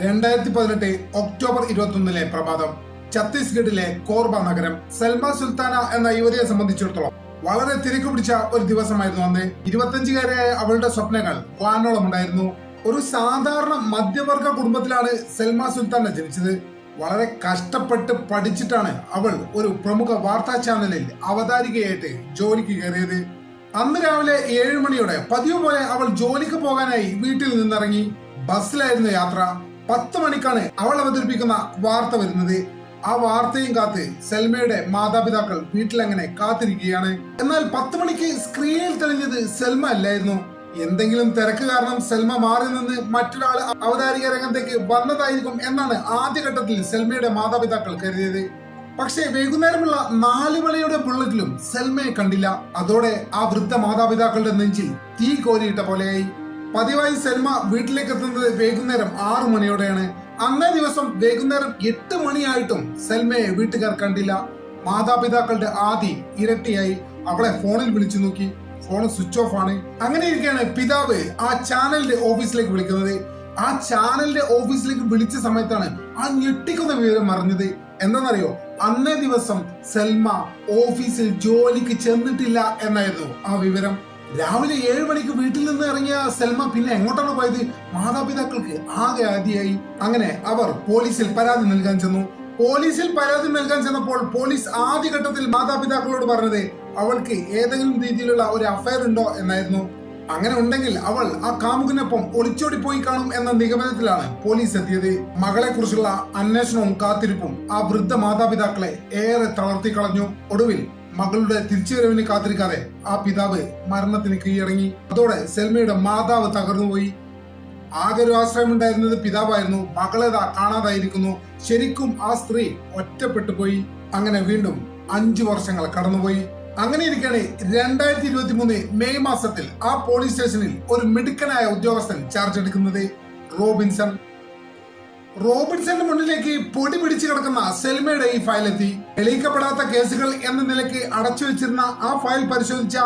രണ്ടായിരത്തി പതിനെട്ട് ഒക്ടോബർ ഇരുപത്തൊന്നിലെ പ്രഭാതം ഛത്തീസ്ഗഡിലെ കോർബ നഗരം സൽമ സുൽത്താന എന്ന യുവതിയെ സംബന്ധിച്ചിടത്തോളം വളരെ തിരക്ക് പിടിച്ച ഒരു ദിവസമായിരുന്നു അന്ന്. ഇരുപത്തഞ്ചുകാരിയായ അവളുടെ സ്വപ്നങ്ങൾ വാനോളം ഉണ്ടായിരുന്നു. ഒരു സാധാരണ മധ്യവർഗ കുടുംബത്തിലാണ് സൽമ സുൽത്താന ജനിച്ചത്. വളരെ കഷ്ടപ്പെട്ട് പഠിച്ചിട്ടാണ് അവൾ ഒരു പ്രമുഖ വാർത്താ ചാനലിൽ അവതാരികയായിട്ട് ജോലിക്ക് കയറിയത്. അന്ന് രാവിലെ ഏഴ് മണിയോടെ പതിവ് പോലെ അവൾ ജോലിക്ക് പോകാനായി വീട്ടിൽ നിന്നിറങ്ങി ബസ്സിലായിരുന്നു യാത്ര. പത്ത് മണിക്കാണ് അവൾ അവതരിപ്പിക്കുന്ന വാർത്ത വരുന്നത്. ആ വാർത്തയും കാത്ത് സെൽമയുടെ മാതാപിതാക്കൾ വീട്ടിലങ്ങനെ കാത്തിരിക്കുകയാണ്. എന്നാൽ പത്ത് മണിക്ക് സ്ക്രീനിൽ തെളിഞ്ഞത് സെൽമ അല്ലായിരുന്നു. എന്തെങ്കിലും തിരക്ക് കാരണം സെൽമ മാറി നിന്ന് മറ്റൊരാൾ അവതാരിക രംഗത്തേക്ക് വന്നതായിരിക്കും എന്നാണ് ആദ്യഘട്ടത്തിൽ സെൽമയുടെ മാതാപിതാക്കൾ കരുതിയത്. പക്ഷേ വൈകുന്നേരമുള്ള നാലു മണിയുടെ ബുള്ളറ്റിലും സെൽമയെ കണ്ടില്ല. അതോടെ ആ വൃദ്ധ മാതാപിതാക്കളുടെ നെഞ്ചിൽ തീ കോരിയിട്ട പോലെയായി. പതിവായി സെൽമ വീട്ടിലേക്ക് എത്തുന്നത് വൈകുന്നേരം ആറു മണിയോടെയാണ്. അന്നേ ദിവസം വൈകുന്നേരം എട്ട് മണിയായിട്ടും സെൽമയെ വീട്ടുകാർ കണ്ടില്ല. മാതാപിതാക്കളുടെ ആദി ഇരട്ടിയായി. അവളെ ഫോണിൽ വിളിച്ചു നോക്കി. ഫോൺ സ്വിച്ച് ഓഫ് ആണ്. അങ്ങനെ ഇരിക്കുകയാണ് പിതാവ് ആ ചാനലിന്റെ ഓഫീസിലേക്ക് വിളിക്കുന്നത്. ആ ചാനലിന്റെ ഓഫീസിലേക്ക് വിളിച്ച സമയത്താണ് ആ ഞെട്ടിക്കുന്ന വിവരം അറിഞ്ഞത്. എന്താണെന്നറിയോ? അന്നേ ദിവസം സെൽമ ഓഫീസിൽ ജോലിക്ക് ചെന്നിട്ടില്ല എന്നായിരുന്നു ആ വിവരം. രാവിലെ ഏഴ് മണിക്ക് വീട്ടിൽ നിന്ന് ഇറങ്ങിയ സെൽമ പിന്നെ എങ്ങോട്ടാണ് പോയത്? മാതാപിതാക്കൾക്ക് ആകെ ആദ്യമായി അങ്ങനെ അവർ പോലീസിൽ പരാതി നൽകാൻ ചെന്നു. പോലീസിൽ പരാതി നൽകാൻ ചെന്നപ്പോൾ പോലീസ് ആദ്യഘട്ടത്തിൽ മാതാപിതാക്കളോട് പറഞ്ഞത് അവൾക്ക് ഏതെങ്കിലും രീതിയിലുള്ള ഒരു അഫയർ ഉണ്ടോ? എന്നായിരുന്നു. അങ്ങനെ ഉണ്ടെങ്കിൽ അവൾ ആ കാമുകനൊപ്പം ഒളിച്ചോടി പോയി കാണും എന്ന നിഗമനത്തിലാണ് പോലീസ് എത്തിയത്. മകളെ കുറിച്ചുള്ള അന്വേഷണവും കാത്തിരിപ്പും ആ വൃദ്ധ മാതാപിതാക്കളെ ഏറെ തളർത്തി കളഞ്ഞു. ഒടുവിൽ മകളുടെ തിരിച്ചുവരവിന് കാത്തിരിക്കാതെ ആ പിതാവ് മരണത്തിന് കീഴടങ്ങി. അതോടെ സെൽമയുടെ മാതാവ് തകർന്നുപോയി ആകെ ഒരു ആശ്രയം ഉണ്ടായിരുന്നത് പിതാവായിരുന്നു. മകളേതാ കാണാതായിരിക്കുന്നു. ശരിക്കും ആ സ്ത്രീ ഒറ്റപ്പെട്ടു പോയി. അങ്ങനെ വീണ്ടും അഞ്ചു വർഷങ്ങൾ കടന്നുപോയി. അങ്ങനെ ഇരിക്കണേ രണ്ടായിരത്തി ഇരുപത്തി മൂന്ന് മെയ് മാസത്തിൽ ആ പോലീസ് സ്റ്റേഷനിൽ ഒരു മിടുക്കനായ ഉദ്യോഗസ്ഥൻ ചാർജ് എടുക്കുന്നത് റോബിൻസൺ. റോബിൻസന്റെ മുന്നിലേക്ക് പൊടി പിടിച്ചു കിടക്കുന്ന സെൽമയുടെ ഈ ഫയൽ എത്തി തെളിയിക്കപ്പെടാത്ത കേസുകൾ എന്ന നിലയ്ക്ക് അടച്ചു വെച്ചിരുന്ന ആ ഫയൽ പരിശോധിച്ച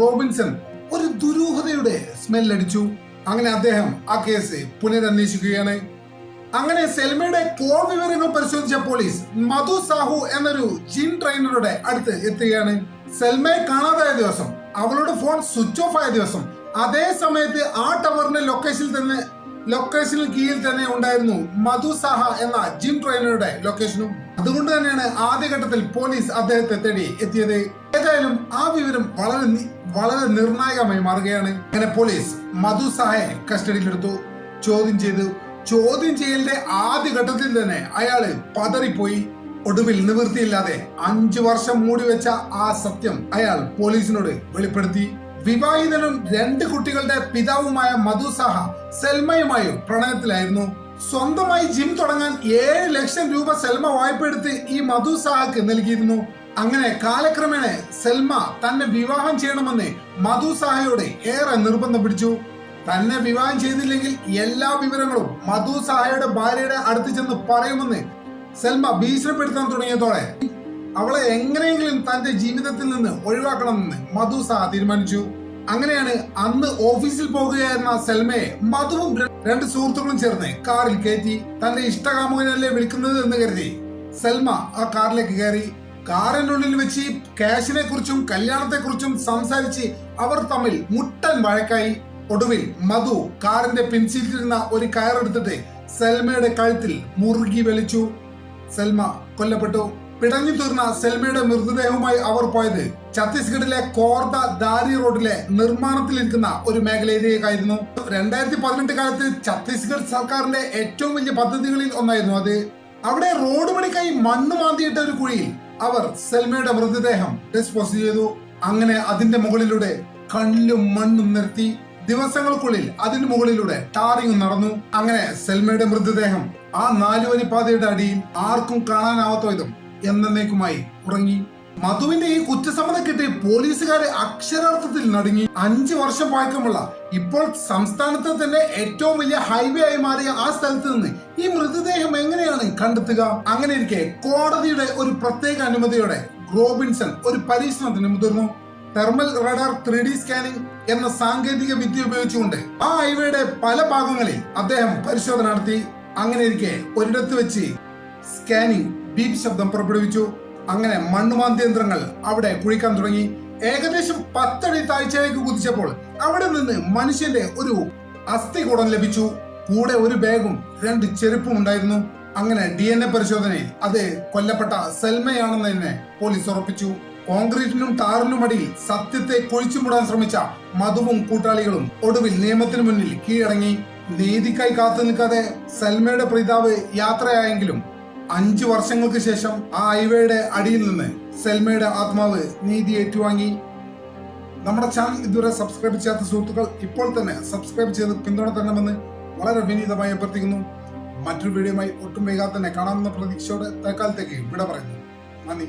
റോബിൻസൺ ഒരു ദുരൂഹതയുടെ സ്മെല്ലടിച്ചു. അങ്ങനെ അദ്ദേഹം ആ കേസ് പുനരന്വേഷിക്കുകയാണ്. അങ്ങനെ സെൽമയുടെ കോൾ വിവരങ്ങൾ പരിശോധിച്ച പോലീസ് മധു സാഹു എന്നൊരു ജിം ട്രെയിനറുടെ അടുത്ത് എത്തുകയാണ്. സെൽമയെ കാണാതായ ദിവസം അവളുടെ ഫോൺ സ്വിച്ച് ഓഫ് ആയ ദിവസം അതേ സമയത്ത് ആ ടവറിന്റെ ലൊക്കേഷനിൽ തന്നെ ലൊക്കേഷനിൽ കീഴിൽ തന്നെ ഉണ്ടായിരുന്നു മധു സഹ എന്ന ജിം ട്രെയിനറുടെ ലൊക്കേഷനും അതുകൊണ്ട് തന്നെയാണ് ആദ്യഘട്ടത്തിൽ പോലീസ് അദ്ദേഹത്തെ തേടി എത്തിയത്. ഏതായാലും ആ വിവരം വളരെ വളരെ നിർണായകമായി മാറുകയാണ്. അങ്ങനെ പോലീസ് മധു സഹയെ കസ്റ്റഡിയിലെടുത്തു. ചോദ്യം ചെയ്തു. ചോദ്യം ചെയ്യലിന്റെ ആദ്യ ഘട്ടത്തിൽ തന്നെ അയാൾ പതറിപ്പോയി. ഒടുവിൽ നിവൃത്തിയില്ലാതെ അഞ്ചു വർഷം മൂടിവെച്ച ആ സത്യം അയാൾ പോലീസിനോട് വെളിപ്പെടുത്തി. വിവാഹിതനും രണ്ട് കുട്ടികളുടെ പിതാവുമായ മധു സഹ സെൽമയുമായും പ്രണയത്തിലായിരുന്നു. സ്വന്തമായി ജിം തുടങ്ങാൻ ഏഴ് ലക്ഷം രൂപ സെൽമ വായ്പയെടുത്ത് ഈ മധു സഹക്ക് നൽകിയിരുന്നു. അങ്ങനെ കാലക്രമേണ സെൽമ തന്നെ വിവാഹം ചെയ്യണമെന്ന് മധു സഹയോട് ഏറെ നിർബന്ധം പിടിച്ചു. തന്നെ വിവാഹം ചെയ്തില്ലെങ്കിൽ എല്ലാ വിവരങ്ങളും മധു സഹയുടെ ഭാര്യയുടെ അടുത്ത് ചെന്ന് പറയുമെന്ന് സെൽമ ഭീഷണിപ്പെടുത്താൻ തുടങ്ങിയതോടെ അവളെ എങ്ങനെയെങ്കിലും തന്റെ ജീവിതത്തിൽ നിന്ന് ഒഴിവാക്കണമെന്ന് മധുസ തീരുമാനിച്ചു. അങ്ങനെയാണ് അന്ന് ഓഫീസിൽ പോകുകയായിരുന്ന സെൽമയെ മധുവും രണ്ട് സുഹൃത്തുക്കളും ചേർന്ന് കാറിൽ കയറ്റി തന്റെ ഇഷ്ടകാമുകനല്ലേ വിളിക്കുന്നത് എന്ന് കരുതി സെൽമ ആ കാറിലേക്ക് കയറി. കാറിനുള്ളിൽ വെച്ച് കാശിനെ കുറിച്ചും കല്യാണത്തെ കുറിച്ചും സംസാരിച്ച് അവർ തമ്മിൽ മുട്ടൻ വഴക്കായി. ഒടുവിൽ മധു കാറിന്റെ പിൻസീറ്റിലിരുന്ന ഒരു കയറെടുത്തിട്ട് സെൽമയുടെ കഴുത്തിൽ മുറുകി വലിച്ചു. സെൽമ കൊല്ലപ്പെട്ടു. പിടഞ്ഞു തീർന്ന സെൽമയുടെ മൃതദേഹവുമായി അവർ പോയത് ഛത്തീസ്ഗഡിലെ കോർദ ദാരി റോഡിലെ നിർമ്മാണത്തിലിരിക്കുന്ന ഒരു മേഖലയിലേക്കായിരുന്നു. രണ്ടായിരത്തി പതിനെട്ട് കാലത്ത് ഛത്തീസ്ഗഡ് സർക്കാരിന്റെ ഏറ്റവും വലിയ പദ്ധതികളിൽ ഒന്നായിരുന്നു അത്. അവിടെ റോഡ് പണിക്കായി മണ്ണ് മാന്തിയിട്ട ഒരു കുഴിയിൽ അവർ സെൽമയുടെ മൃതദേഹം ഡിസ്പോസ് ചെയ്തു. അങ്ങനെ അതിന്റെ മുകളിലൂടെ കല്ലും മണ്ണും നിർത്തി ദിവസങ്ങൾക്കുള്ളിൽ അതിന് മുകളിലൂടെ ടാറിങ് നടന്നു. അങ്ങനെ സെൽമയുടെ മൃതദേഹം ആ നാലുവരി പാതയുടെ അടിയിൽ ആർക്കും കാണാനാവാത്ത വിധം എന്നേക്കുമായി ഉറങ്ങി. മധുവിന്റെ ഈ കുറ്റസമ്മതം കിട്ടി പോലീസുകാരെ അക്ഷരാർത്ഥത്തിൽ നടുങ്ങി. അഞ്ചു വർഷം പഴക്കമുള്ള ഇപ്പോൾ സംസ്ഥാനത്തെ തന്നെ ഏറ്റവും വലിയ ഹൈവേ ആയി മാറിയ ആ സ്ഥലത്ത് നിന്ന് ഈ മൃതദേഹം എങ്ങനെയാണ് കണ്ടെത്തുക? അങ്ങനെ ഇരിക്കെ കോടതിയുടെ ഒരു പ്രത്യേക അനുമതിയോടെ റോബിൻസൺ ഒരു പരീക്ഷണത്തിന് മുതിർന്നു. Thermal radar three D scanning എന്ന സാങ്കേതിക വിദ്യ ഉപയോഗിച്ചുകൊണ്ട് ആ ഹൈവേയുടെ പല ഭാഗങ്ങളിൽ അദ്ദേഹം പരിശോധന നടത്തി. അങ്ങനെ ഇരിക്കെ ഒരിടത്ത് വെച്ച് സ്കാനിംഗ് ബീപ് ശബ്ദം പുറപ്പെടുവിച്ചു. അങ്ങനെ മണ്ണുമാന്തി യന്ത്രങ്ങൾ അവിടെ കുഴിക്കാൻ തുടങ്ങി. ഏകദേശം പത്തടി താഴ്ചയിലേക്ക് കുതിച്ചപ്പോൾ അവിടെ നിന്ന് മനുഷ്യന്റെ ഒരു അസ്ഥി കൂടം ലഭിച്ചു. കൂടെ ഒരു ബാഗും രണ്ട് ചെരുപ്പും ഉണ്ടായിരുന്നു. അങ്ങനെ ഡി എൻ എ പരിശോധനയിൽ അത് കൊല്ലപ്പെട്ട സെൽമയാണെന്ന് തന്നെ പോലീസ് ഉറപ്പിച്ചു. കോൺക്രീറ്റിനും ടാറിനും അടിയിൽ സത്യത്തെ കുഴിച്ചുമൂടാൻ ശ്രമിച്ച മധുവും കൂട്ടാളികളും ഒടുവിൽ നിയമത്തിന് മുന്നിൽ കീഴടങ്ങി. നീതിക്കായി കാത്തു നിൽക്കാതെ സൽമയുടെ പിതാവ് യാത്രയായെങ്കിലും അഞ്ചു വർഷങ്ങൾക്ക് ശേഷം ആ ഐവയുടെ അടിയിൽ നിന്ന് സെൽമയുടെ ആത്മാവ് നീതി ഏറ്റുവാങ്ങി. നമ്മുടെ ചാനൽ ഇതുവരെ സബ്സ്ക്രൈബ് ചെയ്യാത്ത സുഹൃത്തുക്കൾ ഇപ്പോൾ തന്നെ സബ്സ്ക്രൈബ് ചെയ്ത് പിന്തുണ തരണമെന്ന് വളരെ വിനീതമായി അഭ്യർത്ഥിക്കുന്നു. മറ്റൊരു വീഡിയോയുമായി ഒട്ടും വൈകാതെ തന്നെ കാണാമെന്ന പ്രതീക്ഷയോടെ തൽക്കാലത്തേക്ക് വിട പറയുന്നു. നന്ദി.